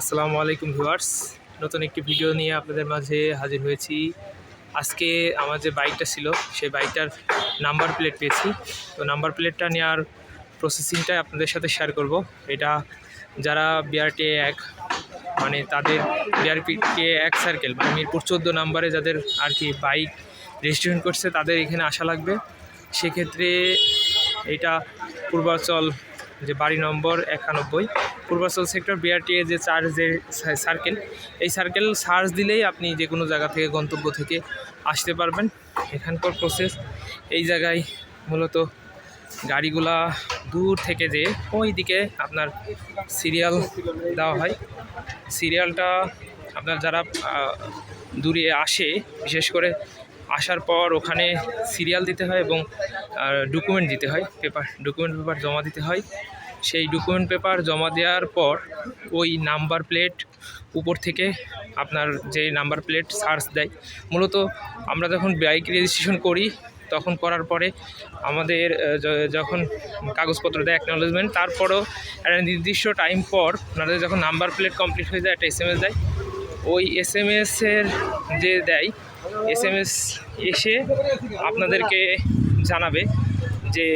আসসালামু আলাইকুম ভিউয়ার্স। নতুন একটি ভিডিও নিয়ে আপনাদের মাঝে হাজির হয়েছি। আজকে আমার যে বাইকটা ছিল, সেই বাইকটার নাম্বার প্লেট পেয়েছি। তো নাম্বার প্লেটটা নেওয়ার প্রসেসিংটাই আপনাদের সাথে শেয়ার করব। এটা যারা বিআরটি এক মানে তাদের বিআরপি এক সার্কেল মানে মিরপুর চোদ্দ নাম্বারে যাদের আর কি বাইক রেজিস্ট্রেশন করছে, তাদের এখানে আসা লাগবে। সেক্ষেত্রে এটা পূর্বাচল যে বাড়ি নম্বর একানব্বই, পূর্বাচল সেক্টর বিআরটিএ যে চার যে সার্কেল এই সার্কেল সার্চ দিলেই আপনি যে কোনো জায়গা থেকে গন্তব্য থেকে আসতে পারবেন। এখানকার প্রসেস এই জায়গায় মূলত গাড়িগুলা দূর থেকে যে ওই দিকে আপনার সিরিয়াল দেওয়া হয়। সিরিয়ালটা আপনার যারা দূরে আসে, বিশেষ করে আসার পর ওখানে সিরিয়াল দিতে হয় এবং ডকুমেন্ট দিতে হয় পেপার ডকুমেন্ট পেপার জমা দিতে হয়। সেই ডকুমেন্ট পেপার জমা দেওয়ার পর ওই নাম্বার প্লেট উপর থেকে আপনার যে নাম্বার প্লেট সার্চ দেয়, মূলত আমরা যখন বাইক রেজিস্ট্রেশন করি, তখন করার পরে আমাদের যখন কাগজপত্র দেয় অ্যাকনোলেজমেন্ট তারপরেও একটা নির্দিষ্ট টাইম পর ওনাদের যখন নাম্বার প্লেট কমপ্লিট হয়ে যায়, একটা এস এম এস দেয়, ওই এস এম এসের যে দেয় এস এম এস এসে আপনাদেরকে জানাবে যে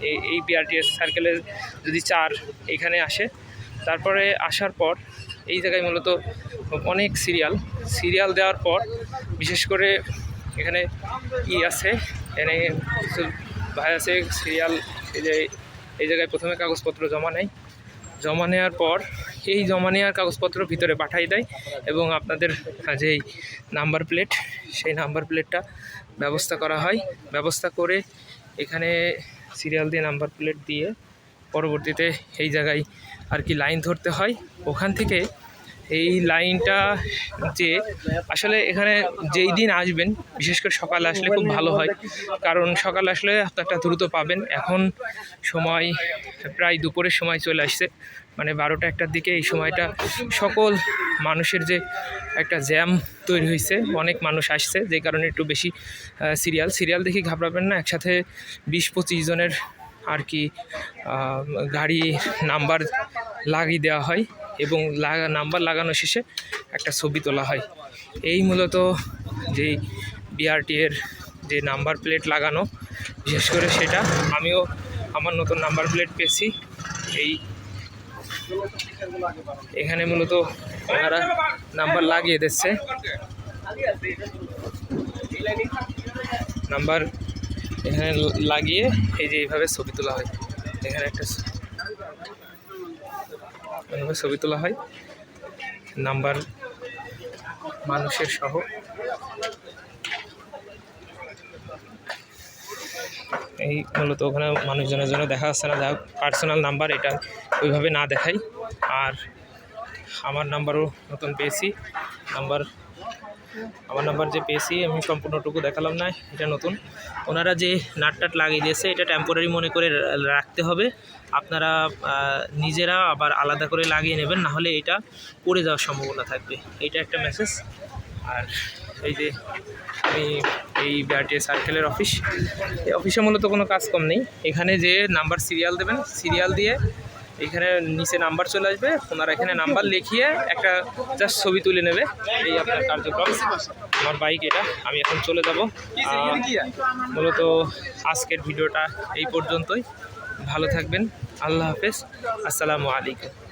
এই- বিআরটিএস সার্কেলের যদি চার এখানে আসে। তারপরে আসার পর এই জায়গায় মূলত অনেক সিরিয়াল। সিরিয়াল দেওয়ার পর বিশেষ করে এখানে ই আছে এখানে কিছু ভাই আছে, সিরিয়াল, এই যে এই জায়গায় প্রথমে কাগজপত্র জমা নেয়। জমা নেওয়ার পর এই জমা নেওয়ার কাগজপত্র ভিতরে পাঠাই দেয় এবং আপনাদের যেই নাম্বার প্লেট, সেই নাম্বার প্লেটটা ব্যবস্থা করা হয়। ব্যবস্থা করে এখানে সিরিয়াল দিয়ে নাম্বার প্লেট দিয়ে পরবর্তীতে এই জায়গায় আর কি লাইন ধরতে হয়। ওখান থেকে এই লাইনটা যে আসলে এখানে যেই দিন আসবেন, বিশেষ করে সকালে আসলে খুব ভালো হয়। কারণ সকালে আসলে আপনারটা দ্রুত পাবেন। এখন সময় প্রায় দুপুরের সময় চলে আসছে। মানে বারোটা একটার দিকে এই সময়টা সকল মানুষের যে একটা জ্যাম তৈরি হয়েছে, অনেক মানুষ আসছে। যে কারণে একটু বেশি সিরিয়াল। সিরিয়াল দেখি ঘাবড়াবেন না। একসাথে বিশ পঁচিশ জনের আর কি গাড়ি নাম্বার লাগিয়ে দেওয়া হয়। এবং লাগা, নাম্বার লাগানো শেষে একটা ছবি তোলা হয়। এই মূলত যেই বিআরটি এর যে নাম্বার প্লেট লাগানো, বিশেষ করে সেটা আমিও আমার নতুন নাম্বার প্লেট পেয়েছি। এই এখানে মূলত ওনারা নাম্বার লাগিয়ে দিচ্ছে। নাম্বার এখানে লাগিয়ে এই যে এইভাবে ছবি তোলা হয়। এখানে একটা এইভাবে ছবি তোলা হয়। নাম্বার মানুষের সহ। এই মূলত ওখানে মানুষজনের জন্য দেখা যাচ্ছে না। যা পার্সোনাল নাম্বার এটা ওইভাবে না দেখাই। আর আমার নাম্বারও নতুন পেয়েছি। নাম্বার আমার নাম্বার যে পেয়েছি, আমি সম্পূর্ণটুকু দেখালাম না, এটা নতুন। ওনারা যে নাট টাট লাগিয়ে দিয়েছে, এটা টেম্পোরারি মনে করে রাখতে হবে। আপনারা নিজেরা আবার আলাদা করে লাগিয়ে নেবেন না হলে এটা পড়ে যাওয়ার সম্ভাবনা থাকবে। এটা একটা মেসেজ আর এই যে আমি এই বিআরটিএ সার্কেলের অফিস এই অফিসে মূলত কোনো কাজ কম নেই। এখানে যে নাম্বার সিরিয়াল দেবেন সিরিয়াল দিয়ে এখানে নিচে নাম্বার চলে আসবে। ওনারা এখানে নাম্বার লিখিয়ে একটা জাস্ট ছবি তুলে নেবে। এই আপনার কার্যক্রম। আমার বাইক এটা। আমি এখন চলে যাব। মূলত আজকের ভিডিওটা এই পর্যন্তই। ভালো থাকবেন। আল্লাহ হাফেজ। আসসালামু আলাইকুম।